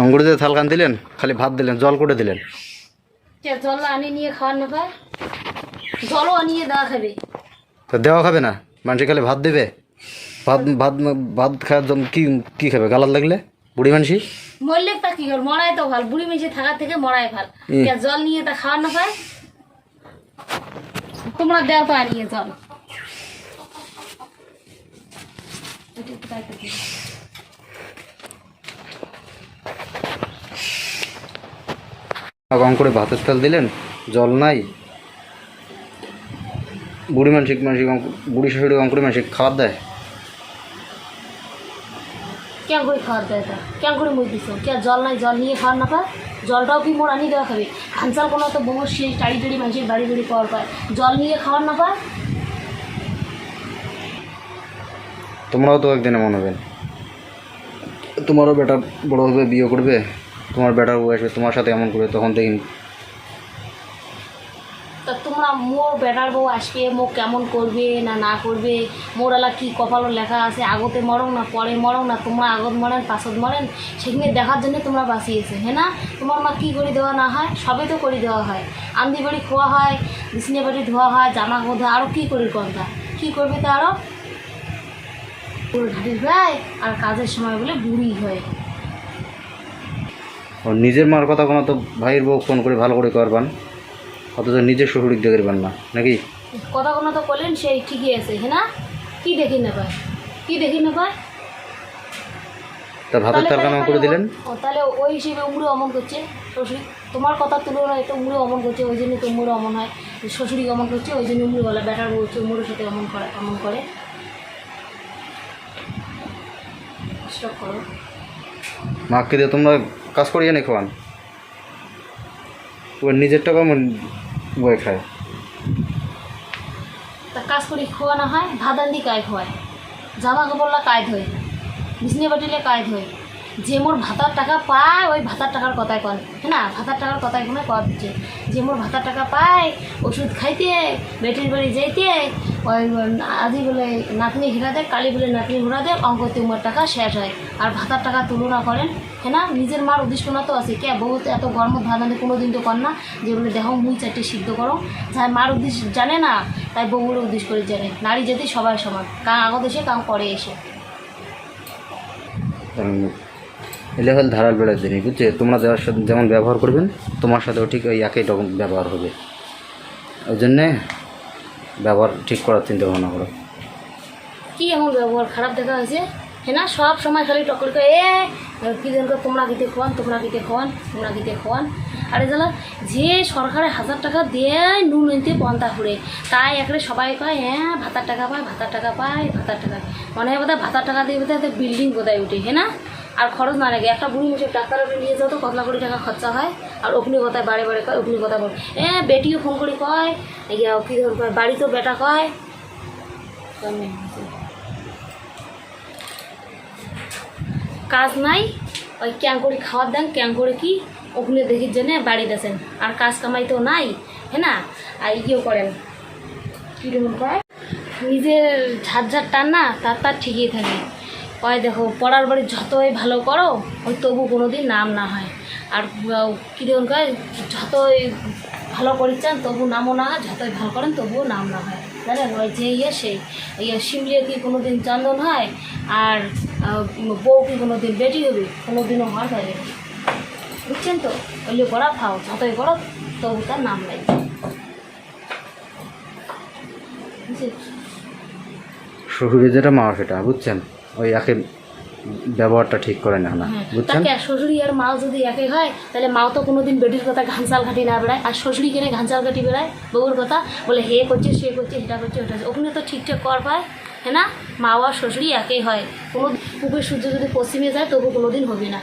অঙ্গুরিতে থালকান দিলেন খালি ভাত দিলেন জল করে দিলেন। কে জল আনি নিয়ে খাওয়ার না পায় জলও আনিয়ে দেওয়া খাবে। তো দেওয়া খাবে না? মানুষ খালি ভাত দেবে? ভাত ভাত ভাত খাওয়ার জন্য কি কি খাবে? গালার লাগলে? বুড়ি মানসি মরলে তা কি কর মরাই তো ভালো। বুড়ি মেঝে থাকার থেকে মরাই ভালো। জল নিয়ে তা খাওয়ার না পায় তোমরা দেও তো আনিয়ে জল। দায়িত্ব করে ভাতের তেল দিলেন জল নাই। বুড়ি মানসিক মানসিক বুড়ি শাশুড়ি কম করে মানসিক খাবার দেয়। কেন করে খাওয়ার দেয় তা কেন করে মুই দিছ? কে জল নাই? জল নিয়ে খাওয়ার না পায় জলটাও কি মোর আনি দেওয়া খাবে? কোনো তো বউ সেই টাড়ি টাড়ি মানুষের বাড়ি বাড়ি পাওয়ার পায়। জল নিয়ে খাওয়ার না পায় তোমরাও তো একদিন এমন হবেন তোমারও বেটা বড় হবে বিয়ে করবে। তোমার বেটার বউ আসবে, তোমার সাথে এমন করবে তখন দেখি তা তোমরা মোর বেটার বউ আসবে, মো কেমন করবে না না করবে মোর এলা কি কপালও লেখা আছে, আগতে মরং না, পরে মরং না, তোমরা আগত মরেন, পাছত মরেন সেখানে দেখার জন্য তোমরা বাঁচিয়েছে হ্যাঁ না? তোমার মা কী করে দেওয়া না হয় সবে তো করে দেওয়া হয়। আন্দি বাড়ি খোয়া হয়, বিছনে বাড়ি ধোয়া হয়, জামা ধোয়া আরও কী করি কনটা কী করবে তা আরও পুরো ঢাটির গায়ে আর কাজের সময় বলে বুড়ি হয়। ও নিজের মার কথা কোনো তো ভাইয়ের বউ ফোন করে ভালো করে করবান অথচ নিজের শ্বশুরিক দেখে পান না নাকি? কথা কোনো তো করলেন সেই ঠিকই আছে হ্যাঁ না? কী দেখি না পায় কি দেখি না পায় তা ভাতের তেল কেন করে দিলেন? ও তাহলে ওই হিসেবে উমরে অমন করছে শ্বশুর তোমার কথা তুলনায় তো উমরে অমন করছে ওই জন্য তো উমরে অমন হয়। শ্বশুরি অমন করছে ওই জন্য উমরে বলে বেটার বলছে উমরের সাথে অমন করে অমন করে। স্টপ করো। মাকে দিয়ে তোমরা কাজ করিয়ে নি খাওয়ান। ওর নিজের টাকা বই খায়। তা কাজ করি খোয়ানো হয় ভাদান দি কায় খোয়ায়। জামা কাপড়লা কায় ধোয় বিছনে বাটিলে কায় ধোয়। যে মোর ভাতার টাকা পায়, ওই ভাতার টাকার কথাই কন হ্যাঁ না? ভাতার টাকার কথাই কোনো কর দিচ্ছে যে মোর ভাতার টাকা পায়, ওষুধ খাইতে, বেটির বাড়ি যাইতে, ওই আদি বলে নাতনি ঘিরা দেয়, কালী বলে নাতনি ঘোরা দেয়, অঙ্ক তোমার টাকা শেষ হয়। আর ভাতার টাকা তুলনা করেন হ্যাঁ না? নিজের মার উদ্দেশ্য না তো আছে। কে? বউ এত গরম আনতে কোনো দিন তো কর না, যে বলে দেখো মুই চারটে সিদ্ধ করো। যাই মার উদ্দেশ্য জানে না, তাই বউগুলো উদ্দেশ্য করে জানে। নারী জাতি সবাই সমান। কাঁ আগত এসে কাঁ পরে এসে। এলে হল ধারাল বেড়ার জিনিস বুঝছে তোমরা যাওয়ার সাথে যেমন ব্যবহার করবেন, তোমার সাথেও ঠিক ওই একই রকম ব্যবহার হবে। ওই জন্যে ব্যবহার ঠিক করার চিন্তা ভাবনা করো। কি এমন ব্যবহার? খারাপ দেখা হয়েছে? হ্যাঁ না, সব সময় খালি টকল এ, কী তোমরা গিতে খোয়ান তোমরা গিতে খোয়ান তোমরা গিতে খোয়ান আরে জানা যে সরকারে হাজার টাকা দেয় নুন নিতে পন্থা ঘুরে তাই একরে সবাই কয় হ্যাঁ ভাতার টাকা পায়, ভাতার টাকা পায়, ভাতার টাকা মনে হয় বোধহয় ভাতার টাকা দিয়ে বোধহয় বিল্ডিং বোধহয় উঠে হ্যাঁ না? আর খরচ না লাগে, একটা বুড়ি মুসে ডাক্তার ওপরে নিয়ে যাও তো, কতলা কোটি টাকা খরচা হয়, আর অগ্নি কথায় বারে বারে কয়, অগ্নি কথা বল, এ, বেটিও ফোন করে কয় ইয়া কি ধর কয়, বাড়িতেও বেটা কয়। কাজ নাই, ওই ক্যাং করে খাওয়ার দেন ক্যাং করে কি ওখানে দেখির জন্যে বাড়ি দেছেন আর কাজ কামাই তো নাই হ্যাঁ না? আর ইয়েও করেন। কীরকম কয়? নিজের ঝাড় ঝাড় টান না, তার তার ঠিকই থাকে। কয় দেখো, পড়ার বাড়ি যতই ভালো করো, ওই তবু কোনো দিন নাম না হয়। আর কীরকম কয়? যতই ভালো করিচ্ছেন, তবু নামও না হয়, যতই ভালো করেন, তবুও নাম না হয়। জানেন ওই যে ইয়ে সেই ইয়ে শিমলিয়ে কি কোনো দিন চন্দন হয়? আর বউ কি কোনো দিন বেটি হবে? কোনো দিনও হয় তাই বুঝছেন তো? ওইলে করা খাও যতই করো তবু তার নাম নাই বুঝছেন? শ্বশুরে যেটা মা সেটা বুঝছেন? ওই একে ব্যবহারটা ঠিক করে না না হ্যাঁ, বুঝছেন? শ্বশুরি আর মাও যদি একে হয় তাহলে মাও তো কোনোদিন বেটির কথা ঘানসাল ঘাটি না বেড়ায় আর শ্বশুরি কেনে ঘানসাল ঘাটি বেড়ায় বউর কথা বলে হে করছে সে করছে সেটা করছে ওটা। ওখানে তো ঠিকঠাক কর পায় হ্যাঁ না? মা আর শ্বশুরি একেই হয়। কোনো পুকুর সূর্য যদি পশ্চিমে যায় তবু কোনোদিন হবে না।